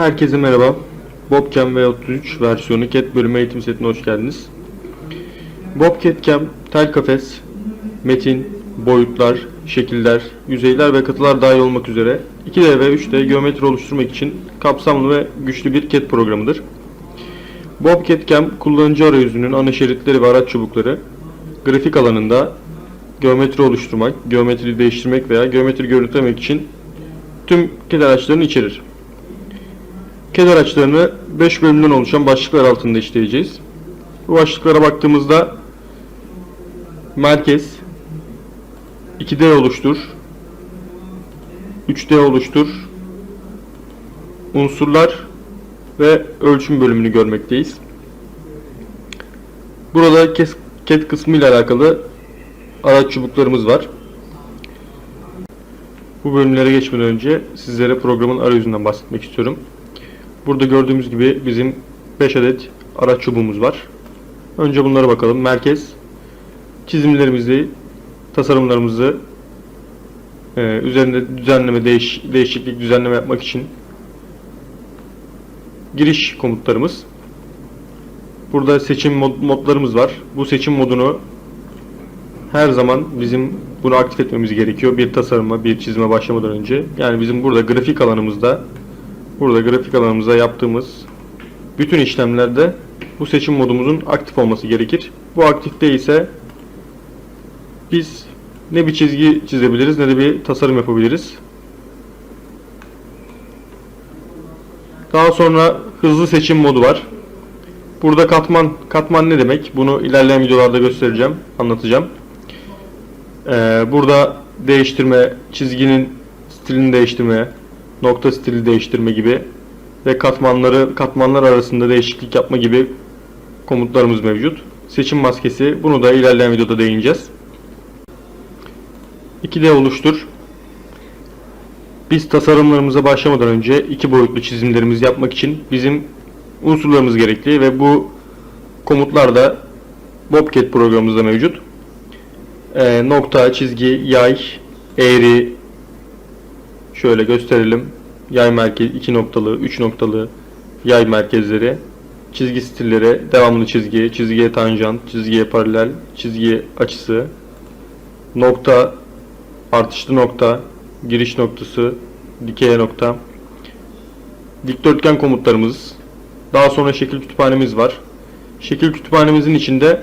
Herkese merhaba. Bobcam V33 versiyonu CAT bölümü eğitim setine hoş geldiniz. Bobcat Cam, tel kafes, metin, boyutlar, şekiller, yüzeyler ve katılar dahil olmak üzere 2D ve 3D geometri oluşturmak için kapsamlı ve güçlü bir CAD programıdır. Bobcat Cam kullanıcı arayüzünün ana şeritleri ve araç çubukları, grafik alanında geometri oluşturmak, geometri değiştirmek veya geometri görüntülemek için tüm CAD araçlarını içerir. CAD araçlarını 5 bölümden oluşan başlıklar altında işleyeceğiz. Bu başlıklara baktığımızda merkez, 2D oluştur, 3D oluştur, unsurlar ve ölçüm bölümünü görmekteyiz. Burada CAD kısmı ile alakalı araç çubuklarımız var. Bu bölümlere geçmeden önce sizlere programın arayüzünden bahsetmek istiyorum. Burada gördüğümüz gibi bizim 5 adet araç çubuğumuz var. Önce bunlara bakalım. Merkez çizimlerimizi, tasarımlarımızı e, üzerinde düzenleme, değiş, değişiklik, düzenleme yapmak için giriş komutlarımız. Burada seçim mod, modlarımız var. Bu seçim modunu her zaman bizim bunu aktif etmemiz gerekiyor. Bir tasarıma, bir çizime başlamadan önce. Yani bizim burada grafik alanımızda burada grafik alanımıza yaptığımız bütün işlemlerde bu seçim modumuzun aktif olması gerekir. Bu aktif değilse biz ne bir çizgi çizebiliriz ne de bir tasarım yapabiliriz. Daha sonra hızlı seçim modu var. Burada katman katman ne demek? Bunu ilerleyen videolarda göstereceğim, anlatacağım. Ee, burada değiştirme, çizginin stilini değiştirme, nokta stili değiştirme gibi ve katmanları katmanlar arasında değişiklik yapma gibi komutlarımız mevcut. Seçim maskesi bunu da ilerleyen videoda değineceğiz. 2D oluştur. Biz tasarımlarımıza başlamadan önce iki boyutlu çizimlerimizi yapmak için bizim unsurlarımız gerekli ve bu komutlar da Bobcat programımızda mevcut. Ee, nokta, çizgi, yay, eğri şöyle gösterelim. Yay merkez 2 noktalı, 3 noktalı yay merkezleri, çizgi stilleri, devamlı çizgi, çizgiye tanjant, çizgiye paralel, çizgi açısı, nokta, artışlı nokta, giriş noktası, dikey nokta, dikdörtgen komutlarımız, daha sonra şekil kütüphanemiz var. Şekil kütüphanemizin içinde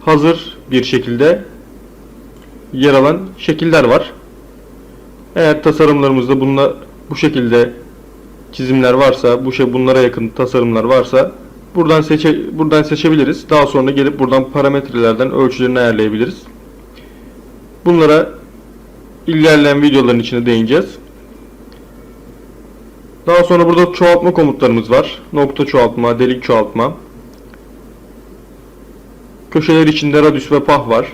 hazır bir şekilde yer alan şekiller var. Eğer tasarımlarımızda bununla bu şekilde çizimler varsa, bu şey bunlara yakın tasarımlar varsa buradan seçe buradan seçebiliriz. Daha sonra gelip buradan parametrelerden ölçülerini ayarlayabiliriz. Bunlara ilerleyen videoların içine değineceğiz. Daha sonra burada çoğaltma komutlarımız var. Nokta çoğaltma, delik çoğaltma. Köşeler içinde radius ve pah var.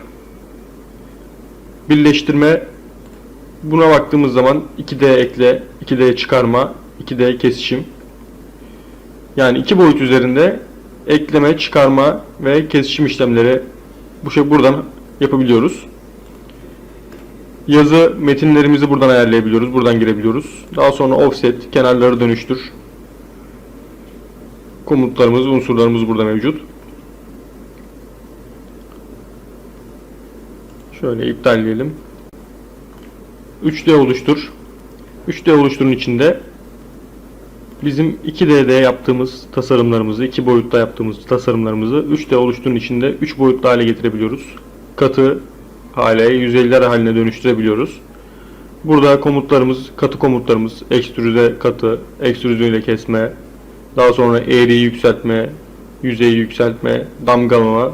Birleştirme buna baktığımız zaman 2D ekle, 2D çıkarma, 2D kesişim. Yani iki boyut üzerinde ekleme, çıkarma ve kesişim işlemleri bu şey buradan yapabiliyoruz. Yazı metinlerimizi buradan ayarlayabiliyoruz. Buradan girebiliyoruz. Daha sonra offset, kenarları dönüştür. Komutlarımız, unsurlarımız burada mevcut. Şöyle iptalleyelim. 3D oluştur. 3D oluşturun içinde bizim 2D'de yaptığımız tasarımlarımızı, 2 boyutta yaptığımız tasarımlarımızı 3D oluşturun içinde 3 boyutlu hale getirebiliyoruz. Katı hale, yüzeyler haline dönüştürebiliyoruz. Burada komutlarımız, katı komutlarımız, ekstrüze katı, ekstrüze ile kesme, daha sonra eğriyi yükseltme, yüzeyi yükseltme, damgalama,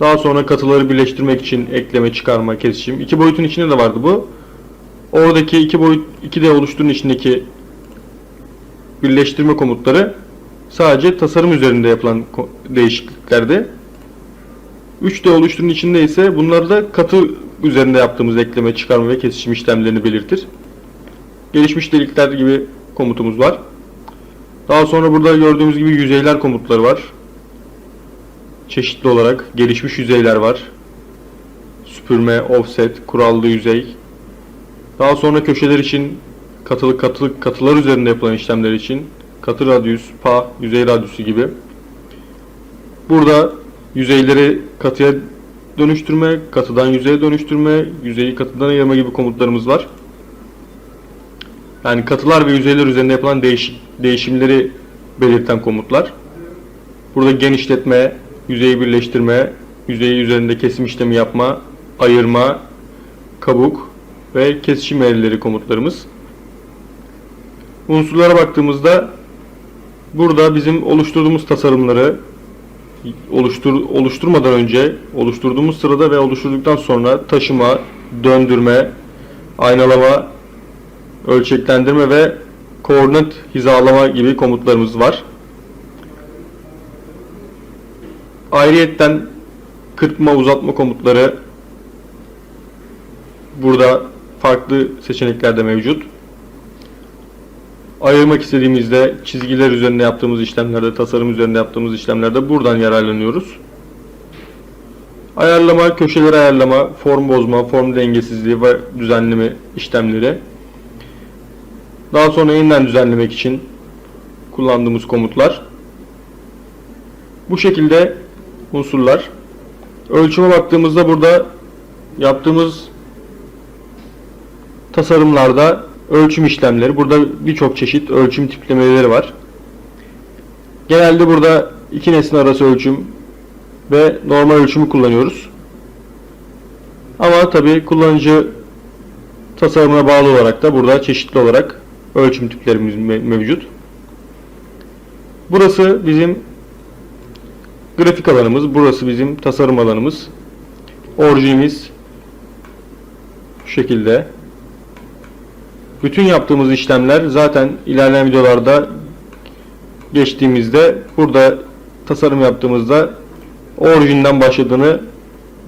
daha sonra katıları birleştirmek için ekleme, çıkarma, kesişim. İki boyutun içinde de vardı bu. Oradaki iki boyut 2D oluşturun içindeki birleştirme komutları sadece tasarım üzerinde yapılan değişikliklerdi. 3D oluşturun içinde ise bunlar da katı üzerinde yaptığımız ekleme, çıkarma ve kesişim işlemlerini belirtir. Gelişmiş delikler gibi komutumuz var. Daha sonra burada gördüğümüz gibi yüzeyler komutları var. Çeşitli olarak gelişmiş yüzeyler var. Süpürme, offset, kurallı yüzey. Daha sonra köşeler için katılı katılı katılar üzerinde yapılan işlemler için katı radyüs, pa, yüzey radyüsü gibi. Burada yüzeyleri katıya dönüştürme, katıdan yüzeye dönüştürme, yüzeyi katıdan ayırma gibi komutlarımız var. Yani katılar ve yüzeyler üzerinde yapılan değişik, değişimleri belirten komutlar. Burada genişletme, yüzeyi birleştirme, yüzeyi üzerinde kesim işlemi yapma, ayırma, kabuk ve kesişim eğrileri komutlarımız. Unsurlara baktığımızda burada bizim oluşturduğumuz tasarımları oluştur, oluşturmadan önce, oluşturduğumuz sırada ve oluşturduktan sonra taşıma, döndürme, aynalama, ölçeklendirme ve koordinat hizalama gibi komutlarımız var. Ayrıyetten kırpma, uzatma komutları burada farklı seçeneklerde mevcut. Ayırmak istediğimizde çizgiler üzerinde yaptığımız işlemlerde, tasarım üzerinde yaptığımız işlemlerde buradan yararlanıyoruz. Ayarlama, köşeleri ayarlama, form bozma, form dengesizliği ve düzenleme işlemleri. Daha sonra yeniden düzenlemek için kullandığımız komutlar. Bu şekilde unsurlar. Ölçüme baktığımızda burada yaptığımız tasarımlarda ölçüm işlemleri. Burada birçok çeşit ölçüm tiplemeleri var. Genelde burada iki nesne arası ölçüm ve normal ölçümü kullanıyoruz. Ama tabi kullanıcı tasarımına bağlı olarak da burada çeşitli olarak ölçüm tiplerimiz me- mevcut. Burası bizim grafik alanımız. Burası bizim tasarım alanımız. Orijinimiz şu şekilde. Bütün yaptığımız işlemler zaten ilerleyen videolarda geçtiğimizde burada tasarım yaptığımızda orijinden başladığını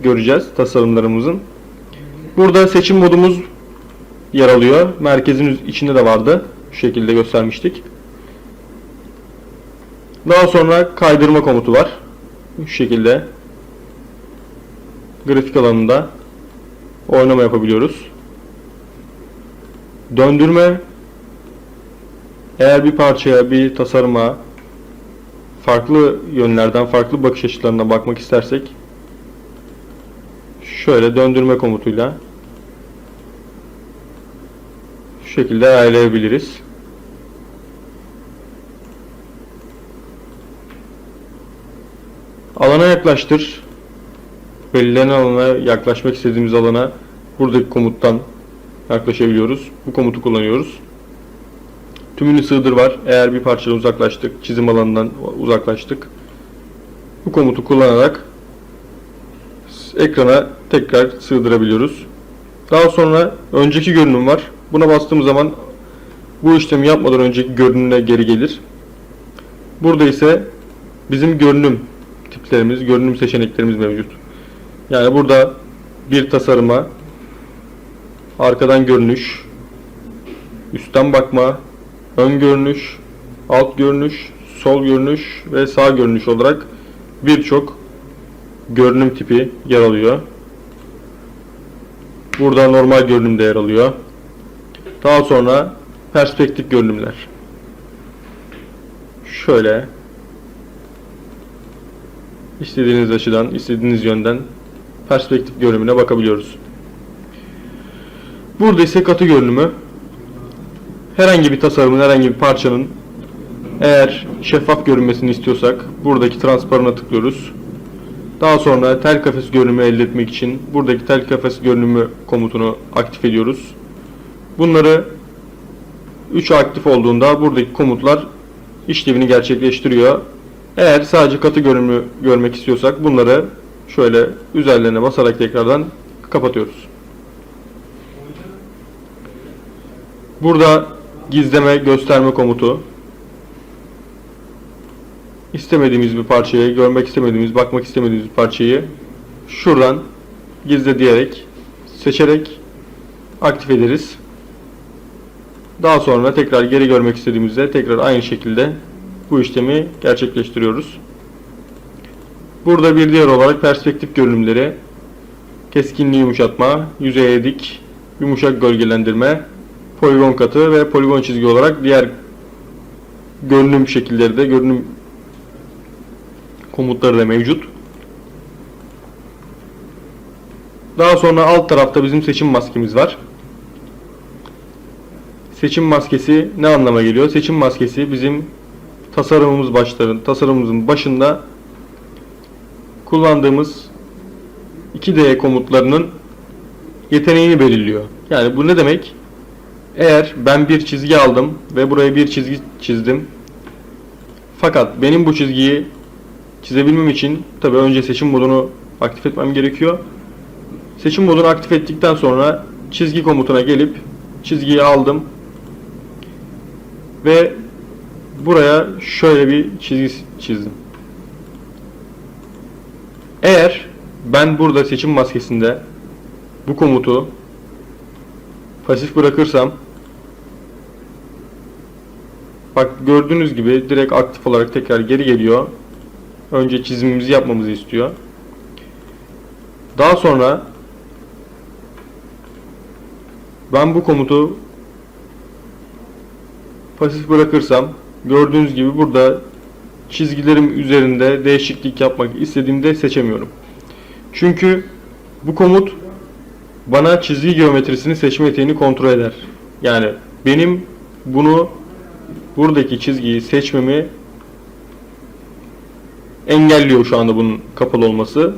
göreceğiz tasarımlarımızın. Burada seçim modumuz yer alıyor. Merkezin içinde de vardı. Şu şekilde göstermiştik. Daha sonra kaydırma komutu var. Şu şekilde grafik alanında oynama yapabiliyoruz. Döndürme eğer bir parçaya, bir tasarıma farklı yönlerden, farklı bakış açılarına bakmak istersek şöyle döndürme komutuyla şu şekilde ayarlayabiliriz. Alana yaklaştır. Belirlenen alana yaklaşmak istediğimiz alana buradaki komuttan yaklaşabiliyoruz. Bu komutu kullanıyoruz. Tümünü sığdır var. Eğer bir parçadan uzaklaştık, çizim alanından uzaklaştık. Bu komutu kullanarak ekrana tekrar sığdırabiliyoruz. Daha sonra önceki görünüm var. Buna bastığımız zaman bu işlemi yapmadan önceki görünümüne geri gelir. Burada ise bizim görünüm tiplerimiz, görünüm seçeneklerimiz mevcut. Yani burada bir tasarıma arkadan görünüş, üstten bakma, ön görünüş, alt görünüş, sol görünüş ve sağ görünüş olarak birçok görünüm tipi yer alıyor. Burada normal görünüm de yer alıyor. Daha sonra perspektif görünümler. Şöyle istediğiniz açıdan, istediğiniz yönden perspektif görünümüne bakabiliyoruz. Burada ise katı görünümü. Herhangi bir tasarımın, herhangi bir parçanın eğer şeffaf görünmesini istiyorsak buradaki transparana tıklıyoruz. Daha sonra tel kafes görünümü elde etmek için buradaki tel kafes görünümü komutunu aktif ediyoruz. Bunları 3 aktif olduğunda buradaki komutlar işlevini gerçekleştiriyor. Eğer sadece katı görünümü görmek istiyorsak bunları şöyle üzerlerine basarak tekrardan kapatıyoruz. Burada gizleme, gösterme komutu. İstemediğimiz bir parçayı, görmek istemediğimiz, bakmak istemediğimiz bir parçayı şuradan gizle diyerek, seçerek aktif ederiz. Daha sonra tekrar geri görmek istediğimizde tekrar aynı şekilde bu işlemi gerçekleştiriyoruz. Burada bir diğer olarak perspektif görünümleri, keskinliği yumuşatma, yüzeye dik, yumuşak gölgelendirme, poligon katı ve poligon çizgi olarak diğer görünüm şekilleri de görünüm komutları da mevcut. Daha sonra alt tarafta bizim seçim maskemiz var. Seçim maskesi ne anlama geliyor? Seçim maskesi bizim tasarımımız başların, tasarımımızın başında kullandığımız 2D komutlarının yeteneğini belirliyor. Yani bu ne demek? Eğer ben bir çizgi aldım ve buraya bir çizgi çizdim. Fakat benim bu çizgiyi çizebilmem için tabii önce seçim modunu aktif etmem gerekiyor. Seçim modunu aktif ettikten sonra çizgi komutuna gelip çizgiyi aldım ve buraya şöyle bir çizgi çizdim. Eğer ben burada seçim maskesinde bu komutu pasif bırakırsam bak gördüğünüz gibi direkt aktif olarak tekrar geri geliyor. Önce çizimimizi yapmamızı istiyor. Daha sonra ben bu komutu pasif bırakırsam gördüğünüz gibi burada çizgilerim üzerinde değişiklik yapmak istediğimde seçemiyorum. Çünkü bu komut bana çizgi geometrisini seçme yeteneğini kontrol eder. Yani benim bunu buradaki çizgiyi seçmemi engelliyor şu anda bunun kapalı olması.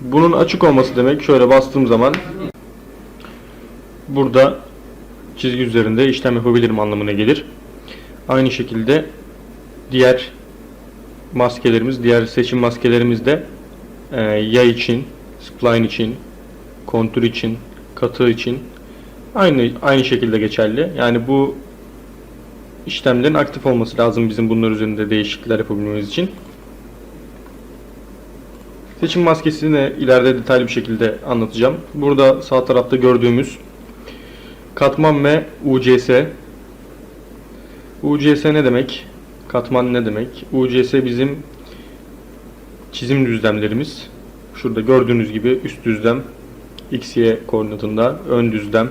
Bunun açık olması demek şöyle bastığım zaman burada çizgi üzerinde işlem yapabilirim anlamına gelir. Aynı şekilde diğer maskelerimiz, diğer seçim maskelerimiz de e, yay için, spline için, kontür için, katı için aynı aynı şekilde geçerli. Yani bu işlemlerin aktif olması lazım bizim bunlar üzerinde değişiklikler yapabilmemiz için. Seçim maskesini ileride detaylı bir şekilde anlatacağım. Burada sağ tarafta gördüğümüz katman ve UCS. UCS ne demek? Katman ne demek? UCS bizim çizim düzlemlerimiz. Şurada gördüğünüz gibi üst düzlem XY koordinatında, ön düzlem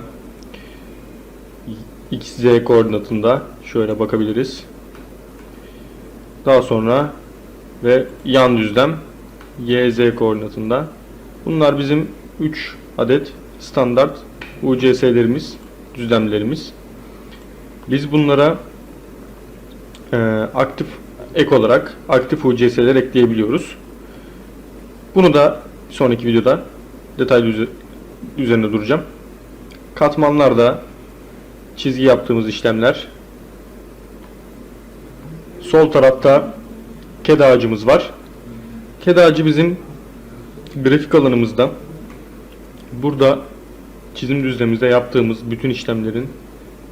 XZ koordinatında şöyle bakabiliriz. Daha sonra ve yan düzlem YZ koordinatında. Bunlar bizim 3 adet standart UCS'lerimiz, düzlemlerimiz. Biz bunlara e, aktif ek olarak aktif UCS'ler ekleyebiliyoruz. Bunu da sonraki videoda detaylı üzerinde duracağım. Katmanlarda çizgi yaptığımız işlemler. Sol tarafta ked ağacımız var. Ked ağacı bizim grafik alanımızda. Burada çizim düzlemimizde yaptığımız bütün işlemlerin,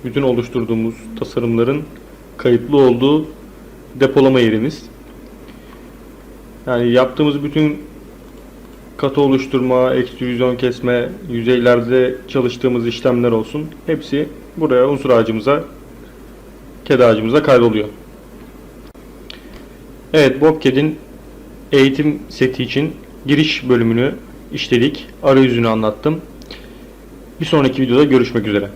bütün oluşturduğumuz tasarımların kayıtlı olduğu depolama yerimiz. Yani yaptığımız bütün katı oluşturma, ekstrüzyon kesme, yüzeylerde çalıştığımız işlemler olsun. Hepsi buraya unsur ağacımıza, ked ağacımıza kaydoluyor. Evet, Bobcat'in eğitim seti için giriş bölümünü işledik. Arayüzünü anlattım. Bir sonraki videoda görüşmek üzere.